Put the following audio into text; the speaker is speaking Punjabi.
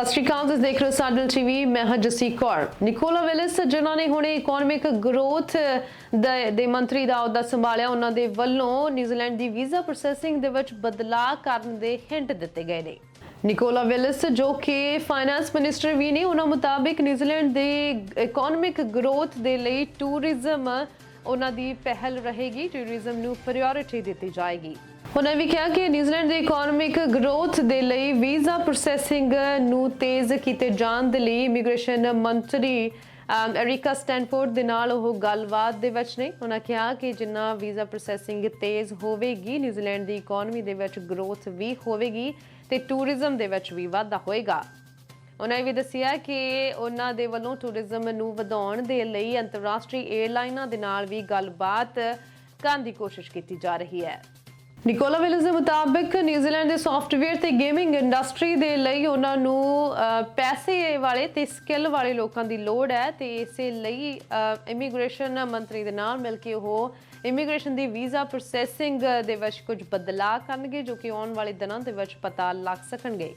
ਸਤਿ ਸ਼੍ਰੀ ਅਕਾਲ, ਤੁਸੀਂ ਦੇਖ ਰਹੇ ਹੋ ਸਾਡਲ ਟੀਵੀ, ਮੈਂ ਹਾਂ ਜਸੀ ਕੌਰ। ਨਿਕੋਲਾ ਵਿਲਿਸ, ਜਿਨ੍ਹਾਂ ਨੇ ਹੁਣੇ ਇਕਨੋਮਿਕ ਗਰੋਥ ਦੇ ਦੇ ਮੰਤਰੀ ਦਾ ਅਹੁਦਾ ਸੰਭਾਲਿਆ, ਉਹਨਾਂ ਦੇ ਵੱਲੋਂ ਨਿਊਜ਼ੀਲੈਂਡ ਦੀ ਵੀਜ਼ਾ ਪ੍ਰੋਸੈਸਿੰਗ ਦੇ ਵਿੱਚ ਬਦਲਾਅ ਕਰਨ ਦੇ ਹਿੰਟ ਦਿੱਤੇ ਗਏ ਨੇ। ਨਿਕੋਲਾ ਵੈਲਿਸ, ਜੋ ਕਿ ਫਾਈਨੈਂਸ ਮਿਨਿਸਟਰ ਵੀ ਨੇ, ਉਹਨਾਂ ਮੁਤਾਬਿਕ ਨਿਊਜ਼ੀਲੈਂਡ ਦੇ ਇਕਨੋਮਿਕ ਗਰੋਥ ਦੇ ਲਈ ਟੂਰਿਜ਼ਮ ਉਹਨਾਂ ਦੀ ਪਹਿਲ ਰਹੇਗੀ ਟੂਰਿਜ਼ਮ ਨੂੰ ਪ੍ਰਾਇੋਰਟੀ ਦਿੱਤੀ ਜਾਏਗੀ। ਉਹਨਾਂ ਵੀ ਕਿਹਾ ਕਿ ਨਿਊਜ਼ੀਲੈਂਡ ਦੇ ਇਕਨੋਮਿਕ ਗਰੋਥ ਦੇ ਲਈ ਵੀਜ਼ਾ ਪ੍ਰੋਸੈਸਿੰਗ ਨੂੰ ਤੇਜ਼ ਕੀਤੇ ਜਾਣ ਦੇ ਲਈ ਇਮੀਗ੍ਰੇਸ਼ਨ ਮੰਤਰੀ ਅਮ, ਐਰਿਕਾ ਸਟੈਨਫੋਰਡ ਦੇ ਨਾਲ ਉਹ ਗੱਲਬਾਤ ਦੇ ਵਿੱਚ ਨੇ। ਉਹਨਾਂ ਕਿਹਾ ਕਿ ਜਿੰਨਾ ਵੀਜ਼ਾ ਪ੍ਰੋਸੈਸਿੰਗ ਤੇਜ਼ ਹੋਵੇਗੀ ਨਿਊਜ਼ੀਲੈਂਡ ਦੀ ਇਕਨੋਮੀ ਦੇ ਵਿੱਚ ਗਰੋਥ ਵੀ ਹੋਵੇਗੀ ਤੇ ਟੂਰਿਜ਼ਮ ਦੇ ਵਿੱਚ ਵੀ ਵਾਧਾ ਹੋਏਗਾ। ਉਹਨਾਂ ਇਹ ਵੀ ਦੱਸਿਆ ਕਿ ਉਹਨਾਂ ਦੇ ਵੱਲੋਂ ਟੂਰਿਜ਼ਮ ਨੂੰ ਵਧਾਉਣ ਦੇ ਲਈ ਅੰਤਰਰਾਸ਼ਟਰੀ 에ਅਰਲਾਈਨਾਂ ਦੇ ਨਾਲ ਵੀ ਗੱਲਬਾਤ ਕਰਨ ਦੀ ਕੋਸ਼ਿਸ਼ ਕੀਤੀ ਜਾ ਰਹੀ ਹੈ। ਨਿਕੋਲਾ ਵਿਲਸ ਦੇ ਮੁਤਾਬਕ ਨਿਊਜ਼ੀਲੈਂਡ ਦੇ ਸੌਫਟਵੇਅਰ ਤੇ ਗੇਮਿੰਗ ਇੰਡਸਟਰੀ ਦੇ ਲਈ ਉਹਨਾਂ ਨੂੰ ਪੈਸੇ ਵਾਲੇ ਤੇ ਸਕਿੱਲ ਵਾਲੇ ਲੋਕਾਂ ਦੀ ਲੋੜ ਹੈ ਤੇ ਇਸੇ ਲਈ ਇਮੀਗ੍ਰੇਸ਼ਨ ਮੰਤਰੀ ਦੇ ਨਾਲ ਮਿਲ ਕੇ ਉਹ ਇਮੀਗ੍ਰੇਸ਼ਨ ਦੀ ਵੀਜ਼ਾ ਪ੍ਰੋਸੈਸਿੰਗ ਦੇ ਵਿੱਚ ਕੁਝ ਬਦਲਾਅ ਕਰਨਗੇ ਜੋ ਕਿ ਆਉਣ ਵਾਲੇ ਦਿਨਾਂ ਦੇ ਵਿੱਚ ਪਤਾ ਲੱਗ ਸਕਣਗੇ।